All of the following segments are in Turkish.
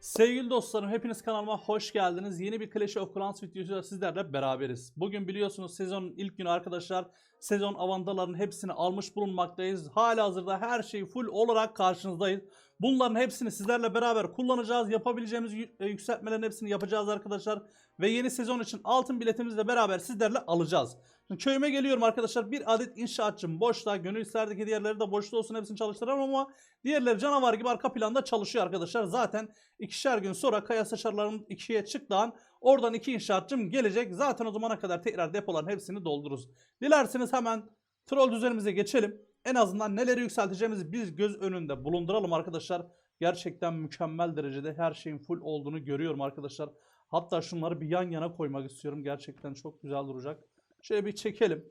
Sevgili dostlarım hepiniz kanalıma hoş geldiniz. Yeni bir Clash of Clans videosuyla sizlerle beraberiz. Bugün biliyorsunuz sezonun ilk günü arkadaşlar. Sezon avandaların hepsini almış bulunmaktayız. Hala hazırda her şey full olarak karşınızdayız. Bunların hepsini sizlerle beraber kullanacağız. Yapabileceğimiz e, yükseltmelerin hepsini yapacağız arkadaşlar. Ve yeni sezon için altın biletimizle beraber sizlerle alacağız. Köyüme geliyorum arkadaşlar. Bir adet inşaatçım boşta. Gönül isterdi ki diğerleri de boşta olsun hepsini çalıştıramam ama diğerleri canavar gibi arka planda çalışıyor arkadaşlar. Zaten ikişer gün sonra Kaya Saçarlar'ın ikiye çıktığı oradan iki inşaatçım gelecek. Zaten o zamana kadar tekrar depoların hepsini doldururuz. Dilerseniz hemen troll düzenimize geçelim. En azından neleri yükselteceğimizi biz göz önünde bulunduralım arkadaşlar. Gerçekten mükemmel derecede her şeyin full olduğunu görüyorum arkadaşlar. Hatta şunları bir yan yana koymak istiyorum. Gerçekten çok güzel duracak. Şöyle bir çekelim.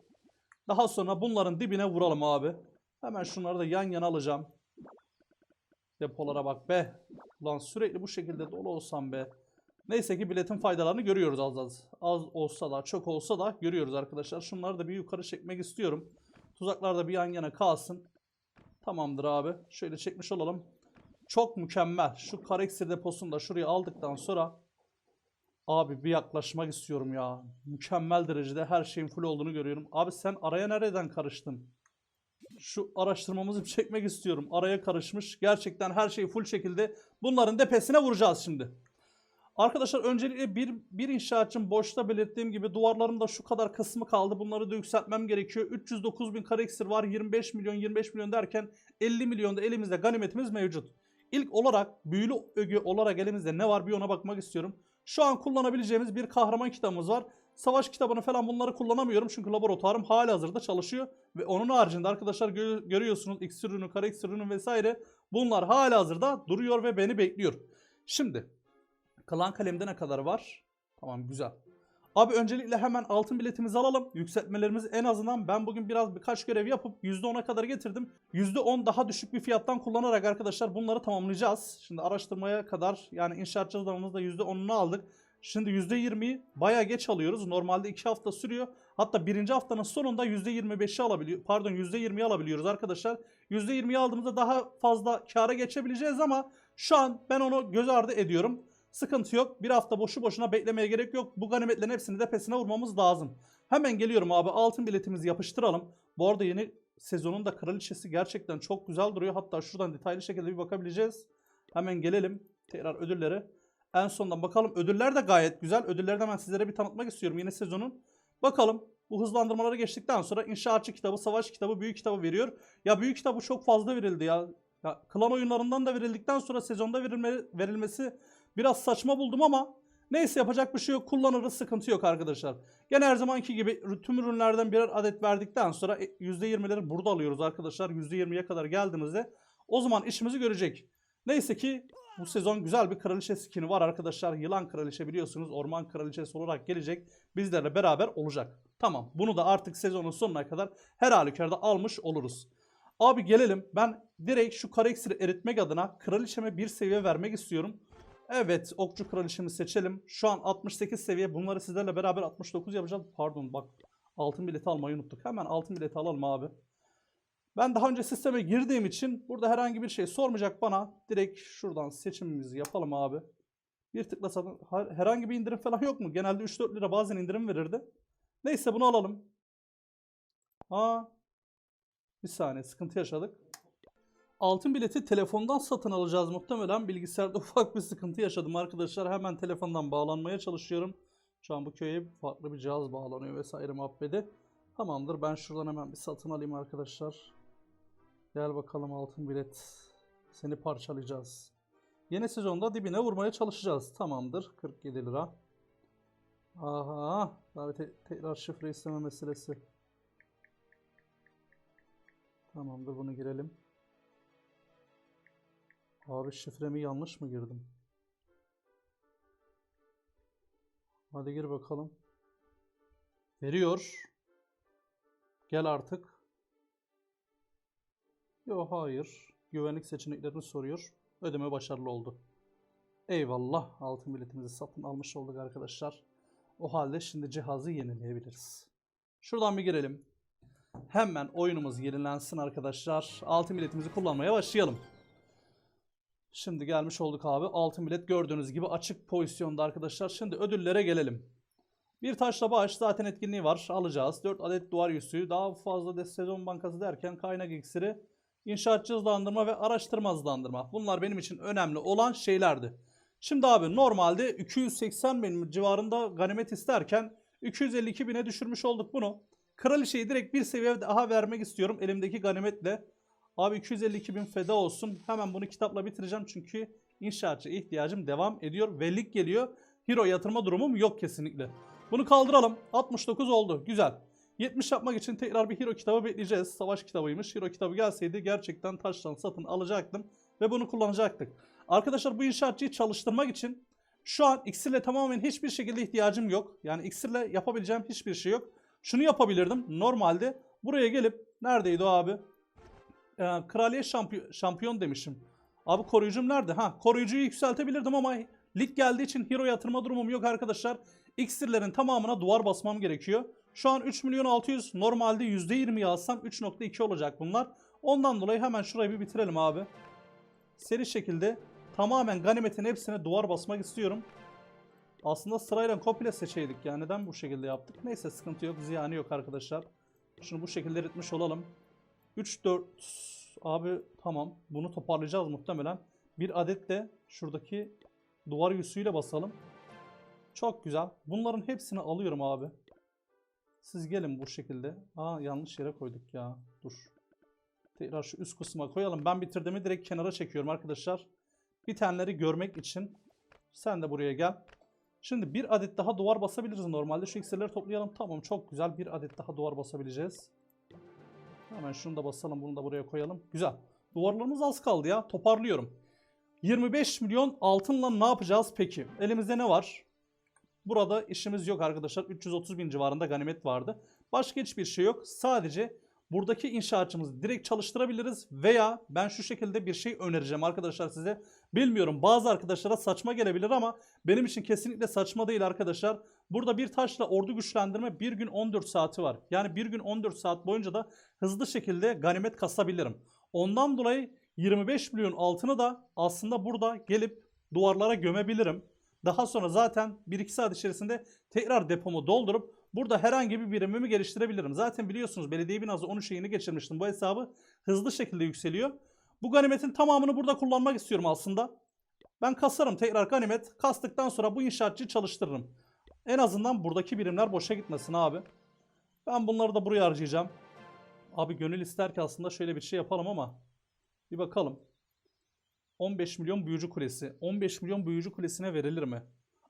Daha sonra bunların dibine vuralım abi. Hemen şunları da yan yana alacağım. Depolara bak be. Ulan sürekli bu şekilde dolu olsam be. Neyse ki biletin faydalarını görüyoruz az az. Az olsa da çok olsa da görüyoruz arkadaşlar. Şunları da bir yukarı çekmek istiyorum. Tuzaklar da bir yan yana kalsın. Tamamdır abi. Şöyle çekmiş olalım. Çok mükemmel. Şu kareksir deposunu da şuraya aldıktan sonra Abi bir yaklaşmak istiyorum ya. Mükemmel derecede her şeyin full olduğunu görüyorum. Abi sen araya nereden karıştın? Şu araştırmamızı çekmek istiyorum. Araya karışmış. Gerçekten her şey full şekilde. Bunların depesine vuracağız şimdi. Arkadaşlar öncelikle bir, bir inşaatçım boşta belirttiğim gibi duvarlarımda şu kadar kısmı kaldı. Bunları da yükseltmem gerekiyor. 309 bin kare iksir var. 25 milyon 25 milyon derken 50 milyonda elimizde ganimetimiz mevcut. İlk olarak büyülü ögü olarak elimizde ne var bir ona bakmak istiyorum. Şu an kullanabileceğimiz bir kahraman kitabımız var. Savaş kitabını falan bunları kullanamıyorum çünkü laboratuvarım hali hazırda çalışıyor. Ve onun haricinde arkadaşlar gö- görüyorsunuz iksir ürünü, kara iksir ürünü vesaire bunlar hali hazırda duruyor ve beni bekliyor. Şimdi Klan kalemde ne kadar var? Tamam güzel. Abi öncelikle hemen altın biletimizi alalım. Yükseltmelerimizi en azından ben bugün biraz birkaç görev yapıp %10'a kadar getirdim. %10 daha düşük bir fiyattan kullanarak arkadaşlar bunları tamamlayacağız. Şimdi araştırmaya kadar yani inşaat cüzdanımızda %10'unu aldık. Şimdi %20'yi bayağı geç alıyoruz. Normalde 2 hafta sürüyor. Hatta birinci haftanın sonunda %25'i alabiliyor. Pardon %20'yi alabiliyoruz arkadaşlar. %20'yi aldığımızda daha fazla kâra geçebileceğiz ama şu an ben onu göz ardı ediyorum. Sıkıntı yok. Bir hafta boşu boşuna beklemeye gerek yok. Bu ganimetlerin hepsini de pesine vurmamız lazım. Hemen geliyorum abi. Altın biletimizi yapıştıralım. Bu arada yeni sezonun da kraliçesi gerçekten çok güzel duruyor. Hatta şuradan detaylı şekilde bir bakabileceğiz. Hemen gelelim. Tekrar ödülleri. En sondan bakalım. Ödüller de gayet güzel. Ödülleri de hemen sizlere bir tanıtmak istiyorum yeni sezonun. Bakalım. Bu hızlandırmaları geçtikten sonra inşaatçı kitabı, savaş kitabı, büyük kitabı veriyor. Ya büyük kitabı çok fazla verildi ya. ya klan oyunlarından da verildikten sonra sezonda verilme, verilmesi Biraz saçma buldum ama neyse yapacak bir şey yok. Kullanırız sıkıntı yok arkadaşlar. Gene her zamanki gibi tüm ürünlerden birer adet verdikten sonra e, %20'leri burada alıyoruz arkadaşlar. %20'ye kadar geldiğimizde o zaman işimizi görecek. Neyse ki bu sezon güzel bir kraliçe skini var arkadaşlar. Yılan kraliçe biliyorsunuz orman kraliçesi olarak gelecek. Bizlerle beraber olacak. Tamam bunu da artık sezonun sonuna kadar her halükarda almış oluruz. Abi gelelim ben direkt şu kara eritmek adına kraliçeme bir seviye vermek istiyorum. Evet okçu kraliçemi seçelim. Şu an 68 seviye. Bunları sizlerle beraber 69 yapacağız. Pardon bak altın bileti almayı unuttuk. Hemen altın bileti alalım abi. Ben daha önce sisteme girdiğim için burada herhangi bir şey sormayacak bana. Direkt şuradan seçimimizi yapalım abi. Bir tıkla Herhangi bir indirim falan yok mu? Genelde 3-4 lira bazen indirim verirdi. Neyse bunu alalım. Aa. Bir saniye sıkıntı yaşadık. Altın bileti telefondan satın alacağız muhtemelen. Bilgisayarda ufak bir sıkıntı yaşadım arkadaşlar. Hemen telefondan bağlanmaya çalışıyorum. Şu an bu köye farklı bir cihaz bağlanıyor vesaire muhabbeti. Tamamdır ben şuradan hemen bir satın alayım arkadaşlar. Gel bakalım altın bilet. Seni parçalayacağız. Yeni sezonda dibine vurmaya çalışacağız. Tamamdır 47 lira. Aha. Daha bir te- tekrar şifre isteme meselesi. Tamamdır bunu girelim. Abi şifremi yanlış mı girdim? Hadi gir bakalım. Veriyor. Gel artık. Yok hayır. Güvenlik seçeneklerini soruyor. Ödeme başarılı oldu. Eyvallah. Altın biletimizi satın almış olduk arkadaşlar. O halde şimdi cihazı yenileyebiliriz. Şuradan bir girelim. Hemen oyunumuz yenilensin arkadaşlar. Altın biletimizi kullanmaya başlayalım. Şimdi gelmiş olduk abi. Altın bilet gördüğünüz gibi açık pozisyonda arkadaşlar. Şimdi ödüllere gelelim. Bir taşla bağış zaten etkinliği var. Alacağız. 4 adet duvar yüzüğü. Daha fazla de sezon bankası derken kaynak iksiri, inşaatçı hızlandırma ve araştırma hızlandırma. Bunlar benim için önemli olan şeylerdi. Şimdi abi normalde 280 bin civarında ganimet isterken 252 bine düşürmüş olduk bunu. Kraliçeyi direkt bir seviye daha vermek istiyorum elimdeki ganimetle. Abi 252 bin feda olsun. Hemen bunu kitapla bitireceğim çünkü inşaatçı ihtiyacım devam ediyor. Ve lig geliyor. Hero yatırma durumum yok kesinlikle. Bunu kaldıralım. 69 oldu. Güzel. 70 yapmak için tekrar bir hero kitabı bekleyeceğiz. Savaş kitabıymış. Hero kitabı gelseydi gerçekten taştan satın alacaktım. Ve bunu kullanacaktık. Arkadaşlar bu inşaatçıyı çalıştırmak için şu an iksirle tamamen hiçbir şekilde ihtiyacım yok. Yani iksirle yapabileceğim hiçbir şey yok. Şunu yapabilirdim. Normalde buraya gelip neredeydi o abi? Ee, kraliyet şampiyon, şampiyon demişim. Abi koruyucum nerede? Ha koruyucuyu yükseltebilirdim ama lig geldiği için hero yatırma durumum yok arkadaşlar. İksirlerin tamamına duvar basmam gerekiyor. Şu an 3 milyon 600 normalde %20 alsam 3.2 olacak bunlar. Ondan dolayı hemen şurayı bir bitirelim abi. Seri şekilde tamamen ganimetin hepsine duvar basmak istiyorum. Aslında sırayla komple seçeydik ya. Neden bu şekilde yaptık? Neyse sıkıntı yok. Ziyanı yok arkadaşlar. Şunu bu şekilde eritmiş olalım. 3 4 abi tamam. Bunu toparlayacağız muhtemelen. Bir adet de şuradaki duvar yüzüğüyle basalım. Çok güzel. Bunların hepsini alıyorum abi. Siz gelin bu şekilde. Aa yanlış yere koyduk ya. Dur. Tekrar şu üst kısma koyalım. Ben bitirdiğimi direkt kenara çekiyorum arkadaşlar. Bitenleri görmek için. Sen de buraya gel. Şimdi bir adet daha duvar basabiliriz normalde. Şu iksirleri toplayalım. Tamam çok güzel. Bir adet daha duvar basabileceğiz. Hemen şunu da basalım. Bunu da buraya koyalım. Güzel. Duvarlarımız az kaldı ya. Toparlıyorum. 25 milyon altınla ne yapacağız peki? Elimizde ne var? Burada işimiz yok arkadaşlar. 330 bin civarında ganimet vardı. Başka hiçbir şey yok. Sadece buradaki inşaatçımızı direkt çalıştırabiliriz. Veya ben şu şekilde bir şey önereceğim arkadaşlar size. Bilmiyorum bazı arkadaşlara saçma gelebilir ama benim için kesinlikle saçma değil arkadaşlar. Burada bir taşla ordu güçlendirme bir gün 14 saati var. Yani bir gün 14 saat boyunca da hızlı şekilde ganimet kasabilirim. Ondan dolayı 25 milyon altını da aslında burada gelip duvarlara gömebilirim. Daha sonra zaten 1-2 saat içerisinde tekrar depomu doldurup burada herhangi bir birimimi geliştirebilirim. Zaten biliyorsunuz belediye binası 13 yeni geçirmiştim. Bu hesabı hızlı şekilde yükseliyor. Bu ganimetin tamamını burada kullanmak istiyorum aslında. Ben kasarım tekrar ganimet. Kastıktan sonra bu inşaatçıyı çalıştırırım. En azından buradaki birimler boşa gitmesin abi. Ben bunları da buraya harcayacağım. Abi gönül ister ki aslında şöyle bir şey yapalım ama bir bakalım. 15 milyon büyücü kulesi. 15 milyon büyücü kulesine verilir mi?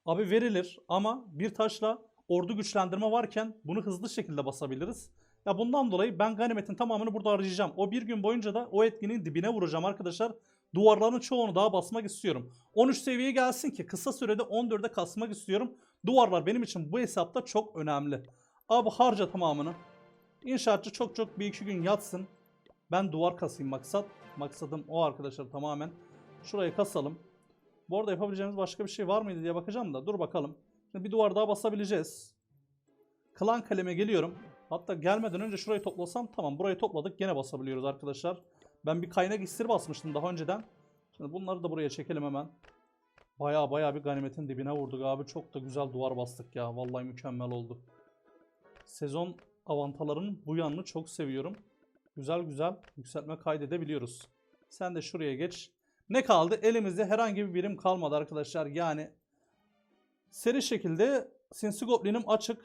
Abi verilir ama bir taşla ordu güçlendirme varken bunu hızlı şekilde basabiliriz. Ya bundan dolayı ben ganimetin tamamını burada harcayacağım. O bir gün boyunca da o etkinin dibine vuracağım arkadaşlar. Duvarların çoğunu daha basmak istiyorum. 13 seviyeye gelsin ki kısa sürede 14'e kasmak istiyorum. Duvarlar benim için bu hesapta çok önemli. Abi harca tamamını. İnşaatçı çok çok bir iki gün yatsın. Ben duvar kasayım maksat. Maksadım o arkadaşlar tamamen. Şurayı kasalım. Bu arada yapabileceğimiz başka bir şey var mıydı diye bakacağım da. Dur bakalım. Şimdi bir duvar daha basabileceğiz. Klan kaleme geliyorum. Hatta gelmeden önce şurayı toplasam tamam burayı topladık gene basabiliyoruz arkadaşlar. Ben bir kaynak iksiri basmıştım daha önceden. Şimdi bunları da buraya çekelim hemen. Baya baya bir ganimetin dibine vurduk abi. Çok da güzel duvar bastık ya. Vallahi mükemmel oldu. Sezon avantalarının bu yanını çok seviyorum. Güzel güzel yükseltme kaydedebiliyoruz. Sen de şuraya geç. Ne kaldı? Elimizde herhangi bir birim kalmadı arkadaşlar. Yani seri şekilde Sinsi Goblin'im açık.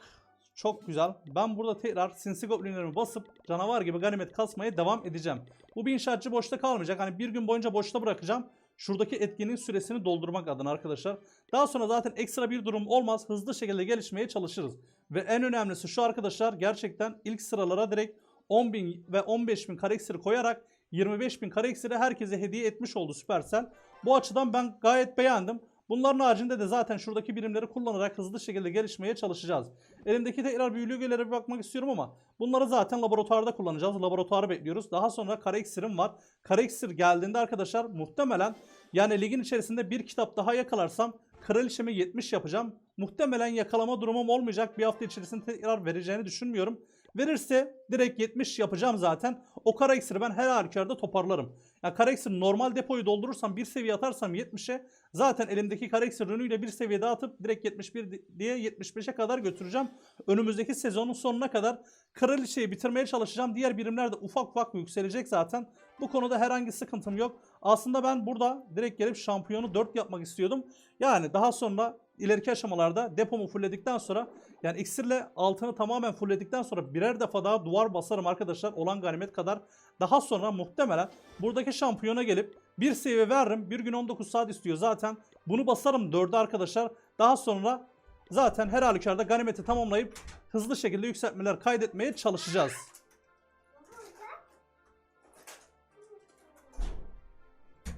Çok güzel. Ben burada tekrar Sinsi Goblin'lerimi basıp canavar gibi ganimet kasmaya devam edeceğim. Bu bir inşaatçı boşta kalmayacak. Hani bir gün boyunca boşta bırakacağım. Şuradaki etkinin süresini doldurmak adına arkadaşlar. Daha sonra zaten ekstra bir durum olmaz. Hızlı şekilde gelişmeye çalışırız. Ve en önemlisi şu arkadaşlar gerçekten ilk sıralara direkt 10.000 ve 15.000 kare iksiri koyarak 25.000 kare iksiri herkese hediye etmiş oldu Supercell. Bu açıdan ben gayet beğendim. Bunların haricinde de zaten şuradaki birimleri kullanarak hızlı şekilde gelişmeye çalışacağız. Elimdeki tekrar büyülü ögelere bir bakmak istiyorum ama bunları zaten laboratuvarda kullanacağız. Laboratuvarı bekliyoruz. Daha sonra kare iksirim var. Kare iksir geldiğinde arkadaşlar muhtemelen yani ligin içerisinde bir kitap daha yakalarsam kraliçemi 70 yapacağım. Muhtemelen yakalama durumum olmayacak. Bir hafta içerisinde tekrar vereceğini düşünmüyorum. Verirse direkt 70 yapacağım zaten. O kara iksiri ben her halükarda toparlarım. Yani kara iksir normal depoyu doldurursam bir seviye atarsam 70'e zaten elimdeki kara iksir ürünüyle bir seviye daha atıp direkt 71 di- diye 75'e kadar götüreceğim. Önümüzdeki sezonun sonuna kadar kraliçeyi bitirmeye çalışacağım. Diğer birimler de ufak ufak yükselecek zaten. Bu konuda herhangi sıkıntım yok. Aslında ben burada direkt gelip şampiyonu 4 yapmak istiyordum. Yani daha sonra ileriki aşamalarda depomu fullledikten sonra yani iksirle altını tamamen fullledikten sonra birer defa daha duvar basarım arkadaşlar olan ganimet kadar. Daha sonra muhtemelen buradaki şampiyona gelip bir seviye veririm. Bir gün 19 saat istiyor zaten. Bunu basarım 4'e arkadaşlar. Daha sonra zaten her halükarda ganimeti tamamlayıp hızlı şekilde yükseltmeler kaydetmeye çalışacağız.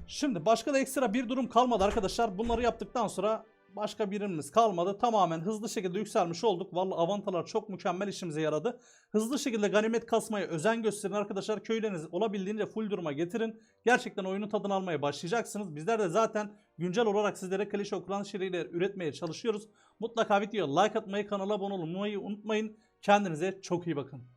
Şimdi başka da ekstra bir durum kalmadı arkadaşlar. Bunları yaptıktan sonra başka birimimiz kalmadı. Tamamen hızlı şekilde yükselmiş olduk. Vallahi avantalar çok mükemmel işimize yaradı. Hızlı şekilde ganimet kasmaya özen gösterin arkadaşlar. Köylerinizi olabildiğince full duruma getirin. Gerçekten oyunun tadını almaya başlayacaksınız. Bizler de zaten güncel olarak sizlere klişe okulan şiirleri üretmeye çalışıyoruz. Mutlaka videoya like atmayı, kanala abone olmayı unutmayın. Kendinize çok iyi bakın.